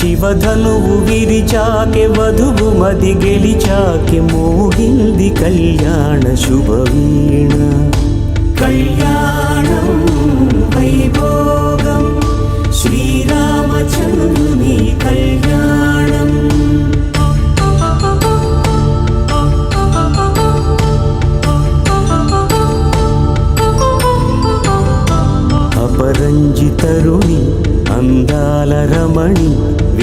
శివధనువు విరిచాకె వధువు మది గెలిచాకె మోగింది కళ్యాణ శుభవీణ.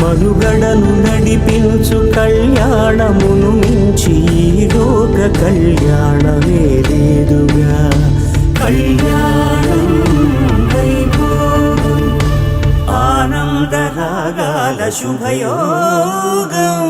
మనుగడను నడిపించు కళ్యాణమును మించి లోక కళ్యాణమే లేదుగా కళ్యాణం ఆనందరాగాల శుభయోగం.